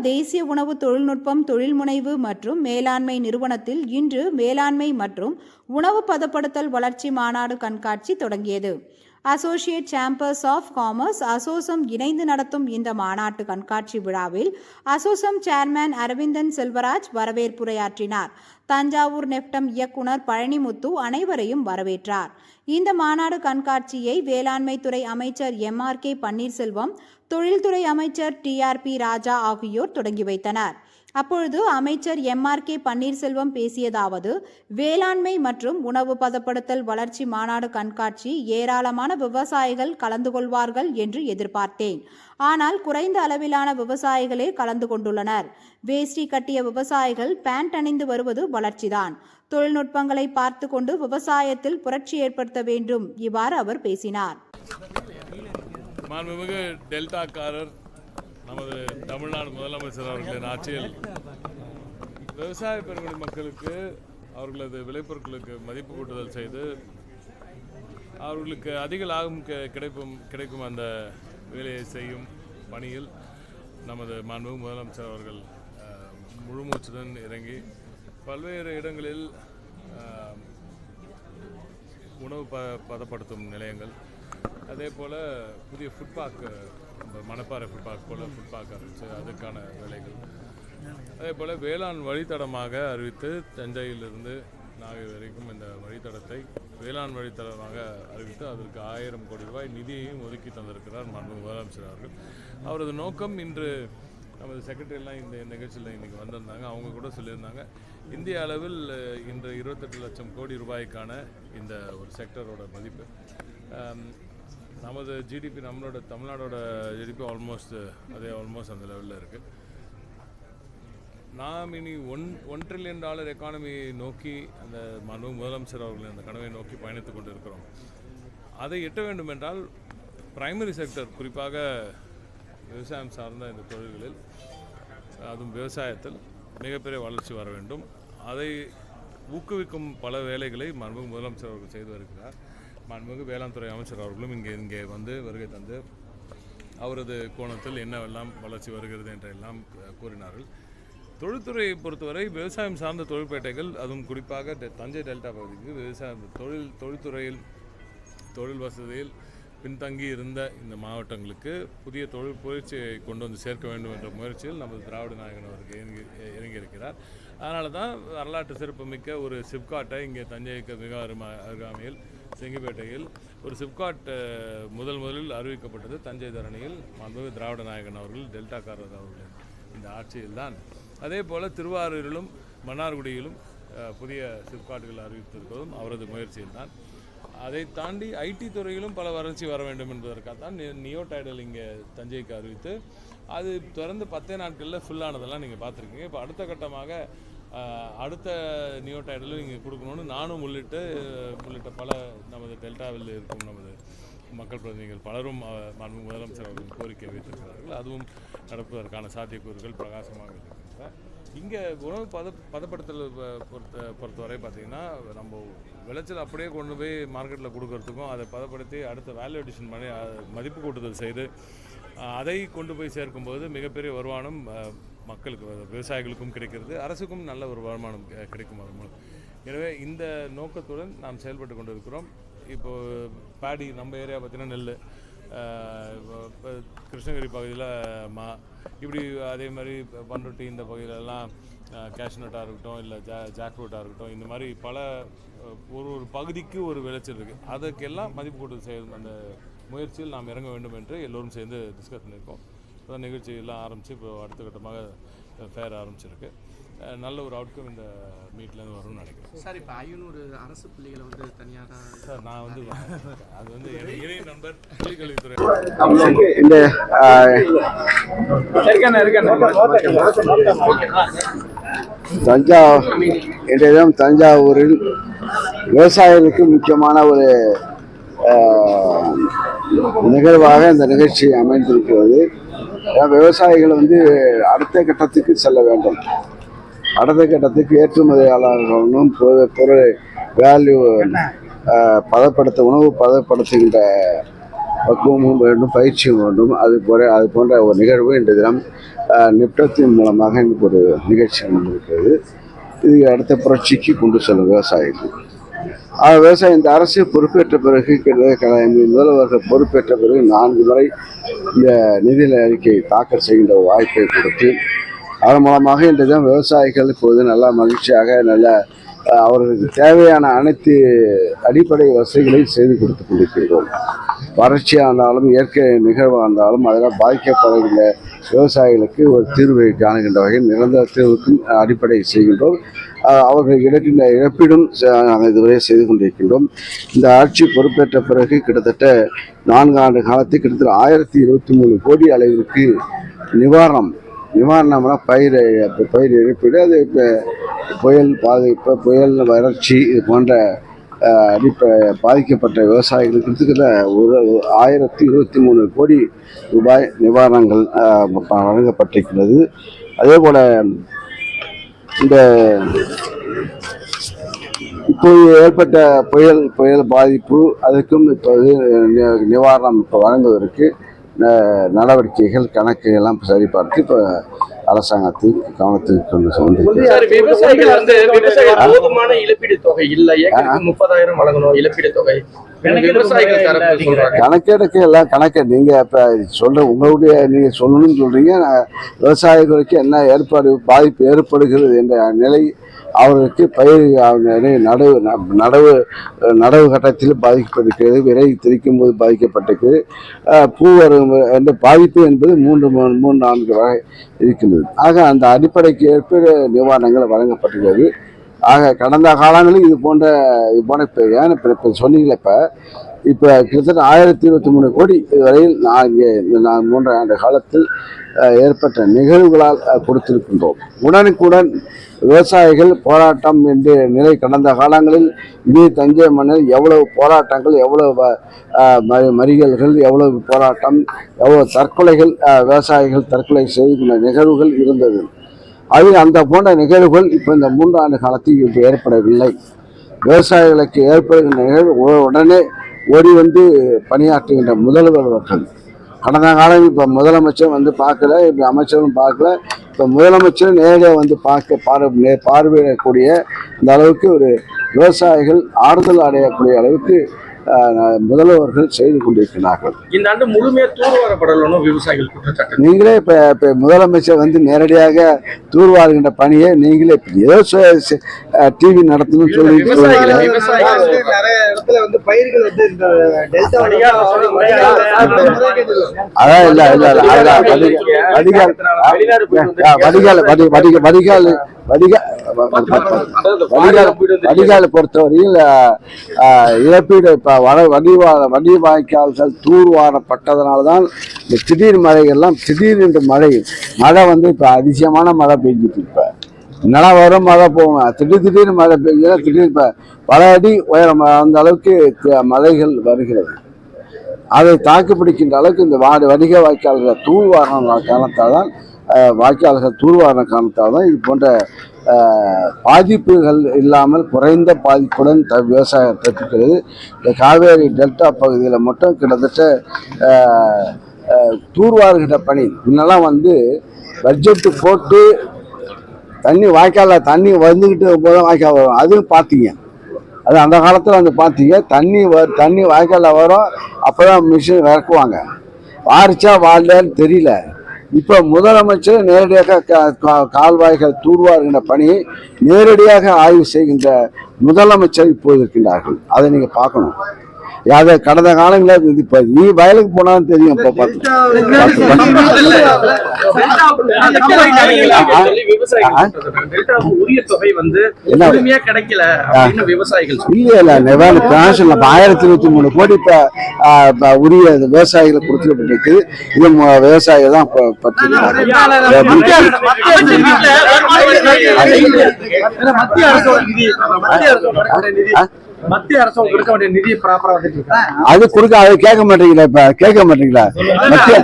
தேசிய உணவு தொழில்நுட்பம் தொழில்முனைவு மற்றும் மேலாண்மை நிறுவனத்தில் இன்று மேலாண்மை மற்றும் உணவு பதப்படுத்தல் வளர்ச்சி மாநாடு கண்காட்சி தொடங்கியது. Associate chambers of commerce ASSOCHAM இணைந்து நடத்தும் இந்த மாநாட்டு கண்காட்சி விழாவில் அசோசம் சேர்மேன் அரவிந்தன் செல்வராஜ் வரவேற்புரையாற்றினார். தஞ்சாவூர் நெப்டம் இயக்குனர் பழனிமுத்து அனைவரையும் வரவேற்றார். இந்த மாநாடு கண்காட்சியை வேளாண்மை துறை அமைச்சர் எம் ஆர் கே பன்னீர்செல்வம் தொழில்துறை அமைச்சர் டி ஆர் பி ராஜா ஆகியோர் தொடங்கி வைத்தனர். அப்பொழுது அமைச்சர் எம் ஆர் கே பன்னீர்செல்வம் பேசியதாவது வேளாண்மை மற்றும் உணவு பதப்படுத்தல் வளர்ச்சி மாநாடு கண்காட்சி ஏராளமான விவசாயிகள் கலந்து கொள்வார்கள் என்று எதிர்பார்த்தேன். ஆனால் குறைந்த அளவிலான விவசாயிகளே கலந்து கொண்டுள்ளனர். வேஷ்டி கட்டிய விவசாயிகள் பேண்ட் அணிந்து வருவது வளர்ச்சிதான். தொழில்நுட்பங்களை பார்த்து கொண்டு விவசாயத்தில் புரட்சி ஏற்படுத்த வேண்டும் இவ்வாறு அவர் பேசினார். மாண்புமிகு டெல்டாக்காரர் நமது தமிழ்நாடு முதலமைச்சர் அவர்களின் ஆட்சியில் விவசாய பெருங்குடி மக்களுக்கு அவர்களது விளைபொருட்களுக்கு மதிப்பு கூட்டுதல் செய்து அவர்களுக்கு அதிக லாபம் கிடைக்கும் கிடைக்கும் அந்த வேலையை செய்யும் பணியில் நமது மாண்பு முதலமைச்சர் அவர்கள் முழுமூச்சுடன் இறங்கி பல்வேறு இடங்களில் உணவு ப பதப்படுத்தும் நிலையங்கள் அதே போல் புதிய ஃபுட்பாக்கு பார்க் மணப்பாறை ஃபுட் பார்க் போல் ஃபுட் பார்க் அதுக்கான வேலைகள். அதே போல் வேளாண் வழித்தடமாக அறிவித்து தஞ்சையிலிருந்து நாகை வரைக்கும் இந்த வழித்தடத்தை வேளாண் வழித்தடமாக அறிவித்து அதற்கு ஆயிரம் கோடி ரூபாய் நிதியையும் ஒதுக்கி தந்திருக்கிறார் மாண்பு முதலமைச்சர் அவர்கள். அவரது நோக்கம் இன்று நமது செக்ரட்டரியெல்லாம் இந்த நிகழ்ச்சியில் இன்றைக்கி வந்திருந்தாங்க. அவங்க கூட சொல்லியிருந்தாங்க. இந்திய அளவில் இன்று இருபத்தெட்டு லட்சம் கோடி ரூபாய்க்கான இந்த ஒரு செக்டரோட மதிப்பு. நமது ஜிடிபி நம்மளோட தமிழ்நாடோட ஜிடிபி ஆல்மோஸ்ட் அதே ஆல்மோஸ்ட் அந்த லெவலில் இருக்குது நாம் இனி ஒன் ஒன் ட்ரில்லியன் டாலர் எக்கானமியை நோக்கி அந்த மனு முதலமைச்சர் அவர்கள் அந்த கனவை நோக்கி பயணித்துக் கொண்டிருக்கிறோம். அதை எட்ட வேண்டும் என்றால் பிரைமரி செக்டர் குறிப்பாக விவசாயம் சார்ந்த இந்த தொழில்களில் அதுவும் விவசாயத்தில் மிகப்பெரிய வளர்ச்சி வர வேண்டும். அதை ஊக்குவிக்கும் பல வேலைகளை மன்முக முதலமைச்சர் அவர்கள் செய்து வருகிறார். மாண்புமிகு வேளாண் துறை அமைச்சர் அவர்களும் இங்கே இங்கே வந்து வருகை தந்து அவரது கோணத்தில் என்னவெல்லாம் வளர்ச்சி வருகிறது என்றெல்லாம் கூறினார்கள். தொழில்துறையை பொறுத்தவரை விவசாயம் சார்ந்த தொழிற்பேட்டைகள் அதுவும் குறிப்பாக டெ- தஞ்சை டெல்டா பகுதிக்கு விவசாயம் தொழில் தொழில்துறையில் தொழில் வசதியில் பின்தங்கி இருந்த இந்த மாவட்டங்களுக்கு புதிய தொழில் புரட்சியை கொண்டு வந்து சேர்க்க வேண்டும் என்ற முயற்சியில் நமது திராவிட நாயகன் அவருக்கு இறங்கி இறங்கியிருக்கிறார். அதனால தான் வரலாற்று சிறப்புமிக்க ஒரு சிப்காட்டை இங்கே தஞ்சைக்கு மிக அருமா அருகாமையில் செங்கிப்பேட்டையில் ஒரு சிப்காட் முதல் முதலில் அறிவிக்கப்பட்டது தஞ்சை தரணியில் மாண்பு திராவிட நாயகன் அவர்கள் டெல்டாக்காரர் அவர்கள் இந்த ஆட்சியில்தான். அதே போல் திருவாரூரிலும் மன்னார்குடியிலும் புதிய சிப்காட்டுகள் அறிவித்திருப்பதும் அவரது முயற்சியில்தான். அதை தாண்டி ஐடி துறையிலும் பல வளர்ச்சி வர வேண்டும் என்பதற்காக தான் நியோ டைடல் இங்கே தஞ்சைக்கு அறிவித்து அது தொடர்ந்து பத்தே நாட்களில் ஃபுல்லானதெல்லாம் நீங்கள் பார்த்துருக்கீங்க. இப்போ அடுத்த கட்டமாக அடுத்த நியோ டைடலும் இங்கே கொடுக்கணும்னு நானும் உள்ளிட்டு உள்ளிட்ட பல நமது டெல்டாவில் இருக்கும் நமது மக்கள் பிரதிநிதிகள் பலரும் மாண்பு முதலமைச்சர் அவர்கள் கோரிக்கை வைத்திருக்கிறார்கள். அதுவும் நடப்பதற்கான சாத்தியக்கூறுகள் பிரகாசமாக இருக்கின்றன. இங்கே உணவு பத பதப்படுத்தல் ப- பொறுத்த பொறுத்தவரை பார்த்திங்கன்னா நம்ம விளைச்சல் அப்படியே கொண்டு போய் மார்க்கெட்டில் கொடுக்கறதுக்கும் அதை பதப்படுத்தி அடுத்த வேல்யூ அடிஷன் பண்ணி மதிப்பு கூட்டுதல் செய்து அதை கொண்டு போய் சேர்க்கும்போது மிகப்பெரிய வருமானம் மக்களுக்கு விவசாயிகளுக்கும் கிடைக்கிறது அரசுக்கும் நல்ல ஒரு வருமானம் கிடைக்கும் வருமானம் மூலம். எனவே இந்த நோக்கத்துடன் நாம் செயல்பட்டு கொண்டிருக்கிறோம். இப்போ பேடி நம்ம ஏரியா பார்த்தீங்கன்னா நெல் இப்போ கிருஷ்ணகிரி பகுதியில் மா இப்படி அதே மாதிரி பண்ருட்டி இந்த பகுதியிலலாம் கேஷ்நட்டாக இருக்கட்டும் இல்லை ஜா ஜாக்ரூட்டாக இருக்கட்டும் இந்த மாதிரி பல ஒரு ஒரு பகுதிக்கு ஒரு விளைச்சல் இருக்குது அதுக்கெல்லாம் மதிப்பு கூட்டு செய்யும் அந்த முயற்சியில் நாம் இறங்க வேண்டும் என்று எல்லோரும் சேர்ந்து டிஸ்கஸ் பண்ணியிருக்கோம். இப்போ எல்லாம் ஆரம்பித்து இப்போ அடுத்த கட்டமாக ஃபேர் ஆரம்பிச்சிருக்கு. நல்ல ஒரு அவுட்கம் இந்த மீட்லேருந்து வரும்னு நினைக்கிறேன். சார் இப்போ ஐநூறு அரசு பள்ளிகளை வந்து தனியாராக சார் நான் வந்து அது வந்து இணைய நண்பர் பள்ளிக்கல்வித்துறை. இந்த ஆஹ், தஞ்சா இன்றைய தினம் தஞ்சாவூரில் விவசாயிகளுக்கு முக்கியமான ஒரு நிகழ்வாக இந்த நிகழ்ச்சி அமைந்திருக்கிறது. விவசாயிகள் வந்து அடுத்த கட்டத்துக்கு செல்ல வேண்டும். அடுத்த கட்டத்துக்கு ஏற்றுமதியாளர்களும் பொருள் வேல்யூ பதப்படுத்த உணவு பதப்படுத்துகின்ற பக்குவமும் வேண்டும் பயிற்சியும் வேண்டும். அது போல அது போன்ற ஒரு நிகழ்வு இன்று தினம் நிப்டத்தின் மூலமாக இன்னைக்கு ஒரு நிகழ்ச்சி நடந்திருக்கிறது. இது அடுத்த புரட்சிக்கு கொண்டு செல்லும் விவசாயிகள். விவசாயம் இந்த அரசு பொறுப்பேற்ற பிறகு கிட்டத்தட்ட முதல்வர்கள் பொறுப்பேற்ற பிறகு நான்கு முறை இந்த நிதிநிலை அறிக்கை தாக்கல் செய்கின்ற ஒரு வாய்ப்பை கொடுத்து அதன் மூலமாக இன்று தினம் விவசாயிகள் இப்போது நல்லா மகிழ்ச்சியாக நல்ல அவர்களுக்கு தேவையான அனைத்து அடிப்படை வசதிகளையும் செய்து கொடுத்து கொண்டிருக்கின்றோம். வறட்சியாக இருந்தாலும் இயற்கை நிகழ்வாக இருந்தாலும் அதெல்லாம் பாதிக்கப்படவில்லை. விவசாயிகளுக்கு ஒரு தீர்வை காணுகின்ற வகையில் நிரந்தர தீர்வுக்கும் அடிப்படை செய்கின்றோம். அவர்கள் இழக்கின்ற இழப்பீடும் நாங்கள் இதுவரை செய்து கொண்டிருக்கின்றோம். இந்த ஆட்சி பொறுப்பேற்ற பிறகு கிட்டத்தட்ட நான்கு ஆண்டு காலத்தில் கிட்டத்தட்ட ஆயிரத்தி இருபத்தி மூணு கோடி அளவிற்கு நிவாரணம் நிவாரணம்னா பயிர் பயிர் இழப்பீடு அது இப்போ புயல் பாதிப்பு புயல் வறட்சி இது போன்ற இப்போ பாதிக்கப்பட்ட விவசாயிகளுக்கு கிட்டத்தட்ட ஒரு ஆயிரத்தி இருபத்தி மூணு கோடி ரூபாய் நிவாரணங்கள் வழங்கப்பட்டிருக்கிறது. அதே போல் இந்த இப்போது ஏற்பட்ட புயல் புயல் பாதிப்பு அதுக்கும் இப்போ நி- நிவாரணம் இப்போ வழங்குவதற்கு நடவடிக்கைகள் கணக்கு எல்லாம் சரிபார்த்து இப்போ அரசாங்கத்துக்கு கவனத்துக்கு கொண்டு வந்து சார் விவசாயிகள் வந்து விவசாயிகள் போதுமான இழப்பீடு தொகை இல்ல. முப்பதாயிரம் வழங்கணும் இழப்பீடு தொகை. சொல்றாங்க. கணக்கெடுக்க எல்லாம் கணக்கு நீங்கள் இப்போ சொல்ல உங்களுடைய நீங்கள் சொல்லணும்னு சொல்கிறீங்க நான் விவசாயிகளுக்கு என்ன ஏற்பாடு பாதிப்பு ஏற்படுகிறது என்ற நிலை அவர்களுக்கு பயிர் நடவு நடவு நடவு கட்டத்தில் பாதிக்கப்பட்டிருக்கிறது விரை திரிக்கும் போது பாதிக்கப்பட்டிருக்கிறது பூ வரும் என்ற பாதிப்பு என்பது மூன்று மூணு மூணு நான்கு வகை இருக்கின்றது. ஆக அந்த அடிப்படைக்கு ஏற்ப நிவாரணங்கள் வழங்கப்பட்டுள்ளது ஆக கடந்த காலங்களில் இது போன்ற இது போன்ற இப்போ ஏன் இப்போ இப்போ சொன்னீங்களே இப்போ இப்போ கிட்டத்தட்ட ஆயிரத்தி இருபத்தி மூணு கோடி வரையில் நான் இங்கே நான் மூன்றரை ஆண்டு காலத்தில் ஏற்பட்ட நிகழ்வுகளால் கொடுத்திருக்கின்றோம். உடனுக்குடன் விவசாயிகள் போராட்டம் என்று நிலை கடந்த காலங்களில் இதே தஞ்சை மண்ணில் எவ்வளவு போராட்டங்கள் எவ்வளவு வ- ம- எவ்வளவு போராட்டம் எவ்வளவு தற்கொலைகள் விவசாயிகள் தற்கொலை செய்கின்ற நிகழ்வுகள் இருந்தது. அது அந்த போன்ற நிகழ்வுகள் இப்போ இந்த மூன்று ஆண்டு காலத்தில் இப்போ ஏற்படவில்லை. விவசாயிகளுக்கு ஏற்படுகின்ற நிகழ்வு உடனே ஓடி வந்து பணியாற்றுகின்ற முதல்வர் அவர்கள். கடந்த காலம் இப்போ முதலமைச்சர் வந்து பார்க்கல இப்போ அமைச்சரும் பார்க்கல. இப்போ முதலமைச்சர் நேரடியாக வந்து பார்க்க பார்வை நே- பார்வையிடக்கூடிய இந்த அளவுக்கு ஒரு விவசாயிகள் ஆறுதல் அடையக்கூடிய அளவுக்கு முதல்வர்கள் செய்து கொண்டிருக்கிறார்கள். இந்த ஆண்டு முழுமையா தூர்வாரப்படலன்னு விவசாயிகள் குற்றச்சாட்டு. நீங்களே இப்போ இப்போ முதலமைச்சர் வந்து நேரடியாக தூர்வாருகின்ற பணியை நீங்களே இப்ப ஏதோ டிவி நடத்தணும்னு சொல்லி நிறைய இடத்துல வந்து பயிர்கள் வந்து இந்த அதான் இல்ல இல்ல இல்ல அதான் வடிகால் வடிகால் வடிகால் வடி வடிக வடிகால் வடிகால் பொறுத்தவரையில் இழப்பீடு இப்போ வட வடிவா வடி வாய்க்கால்கள் தூர்வாரப்பட்டதனால தான் இந்த திடீர் மழைகள்லாம் திடீர் என்று மழை மழை வந்து இப்போ அதிசயமான மழை பெஞ்சிட்டு இப்போ. என்னடா வரும் மழை போகும்? திடீர் திடீர்னு மழை பெய்யுதுன்னா திடீர் இப்போ பல அடி உயரம் அந்த அளவுக்கு மழைகள் வருகிறது. அதை தாக்குப்பிடிக்கின்ற அளவுக்கு இந்த வாடி வடிக வாய்க்கால்களை தூர்வாரண காரணத்தால் தான் வாய்க்கால்கள் தூர்வாரண காரணத்தால் தான் இது போன்ற பாதிப்புகள் இல்லாமல் குறைந்த பாதிப்புடன் த விவசாயம் தப்பிக்கிறது. இந்த காவேரி டெல்டா பகுதியில் மட்டும் கிட்டத்தட்ட அஹ், தூர்வாருகின்ற பணி. முன்னெல்லாம் வந்து பட்ஜெட்டு போட்டு தண்ணி வாய்க்காலில் தண்ணி வந்துக்கிட்டு போதும் வாய்க்கால் வரும். அதுவும் பார்த்தீங்க. அது அந்த காலத்தில் வந்து பார்த்தீங்க. தண்ணி வ தண்ணி வாய்க்காலில் வரும். அப்போ தான் மிஷின் இறக்குவாங்க. வாரிச்சா வாழலன்னு தெரியல. இப்போ முதலமைச்சர் நேரடியாக கா- கா- கால்வாய்கள் தூர்வாருகின்ற பணியை நேரடியாக ஆய்வு செய்கின்ற முதலமைச்சர் இப்போது இருக்கின்றார்கள். அதை நீங்கள் பார்க்கணும். அதை கடந்த காலங்களில் இது இப்போ நீ வயலுக்கு போனாலும் தெரியும் இப்போ பார்த்து. விவசாயிகள் விவசாயிகள் ஆயிரத்தி இருபத்தி மூணு கோடி இப்போ உரிய இது விவசாயிகளுக்கு கொடுத்துருப்பட்டிருக்கு இது விவசாயிகள் தான் மத்திய மத்திய அரசோட கொடுக்க வேண்டிய நிதி ப்ராப்பரா வந்துட்டு அது கொடுக்க அது கேட்க மாட்டீங்களா இப்ப? கேட்க மாட்டீங்களா? மத்திய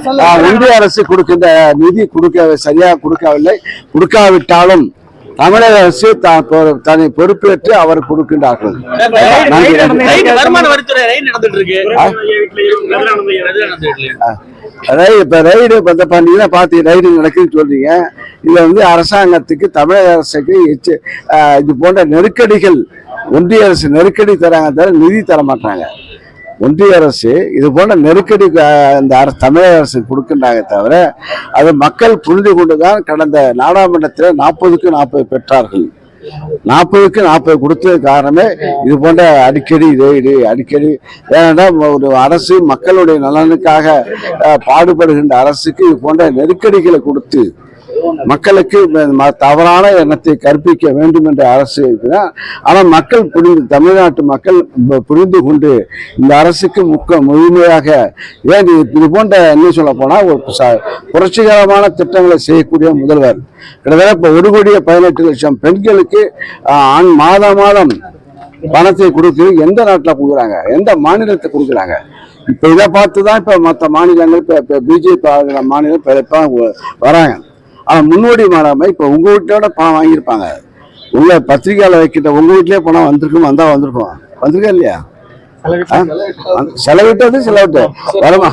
ஒன்றிய அரசு கொடுக்கின்ற நிதி கொடுக்க சரியா கொடுக்கவில்லை. கொடுக்காவிட்டாலும் தமிழக அரசு தன்னை பொறுப்பேற்று அவர் கொடுக்கின்றார்கள். ரைடு, இப்ப ரைடு வந்து பண்ணீங்கன்னா பார்த்து ரைடு நடக்குதுன்னு சொல்றீங்க. இதுல வந்து அரசாங்கத்துக்கு தமிழக அரசுக்கு இது போன்ற நெருக்கடிகள் ஒன்றிய அரசு நெருக்கடி தராங்க தவிர நிதி தர மாட்டாங்க ஒன்றிய அரசு இது போன்ற நெருக்கடி இந்த அரசு தமிழக அரசு கொடுக்கின்றாங்க தவிர அது மக்கள் புரிந்து கொண்டுதான் கடந்த நாடாளுமன்றத்தில் நாற்பதுக்கு நாற்பது பெற்றார்கள். நாற்பதுக்கு நாற்பது கொடுத்தது காரணமே இது போன்ற அடிக்கடி ரெய்டு அடிக்கடி. ஏன்னா ஒரு அரசு மக்களுடைய நலனுக்காக பாடுபடுகின்ற அரசுக்கு இது போன்ற நெருக்கடிகளை கொடுத்து மக்களுக்கு தவறான எண்ணத்தை கற்பிக்க வேண்டும் என்ற அரசு இருக்குதான் ஆனால் மக்கள் புரிந்து தமிழ்நாட்டு மக்கள் புரிந்து கொண்டு இந்த அரசுக்கு முக்க முழுமையாக ஏன் இது போன்ற என்ன சொல்ல போனால் ஒரு ச- புரட்சிகரமான திட்டங்களை செய்யக்கூடிய முதல்வர். கிட்டத்தட்ட இப்போ ஒரு கோடியே பதினெட்டு லட்சம் பெண்களுக்கு ஆண் மாதம் மாதம் பணத்தை கொடுக்குறது எந்த நாட்டில் கொடுக்குறாங்க? எந்த மாநிலத்தை கொடுக்குறாங்க? இப்போ இதை பார்த்து தான் இப்போ மற்ற மாநிலங்கள் இப்போ இப்போ பிஜேபி மாநிலம் இப்போ வராங்க. ஆனால் முன்னோடி மாறாமல் இப்போ உங்கள் வீட்டோட பணம் வாங்கியிருப்பாங்க. உள்ள பத்திரிக்கையாளர் வைக்கிட்ட உங்கள் வீட்லேயே பணம் வந்திருக்கும் வந்தால் வந்திருக்கும்? வந்திருக்கா இல்லையா? செலவிட்டது செலவிட்டு வரமா?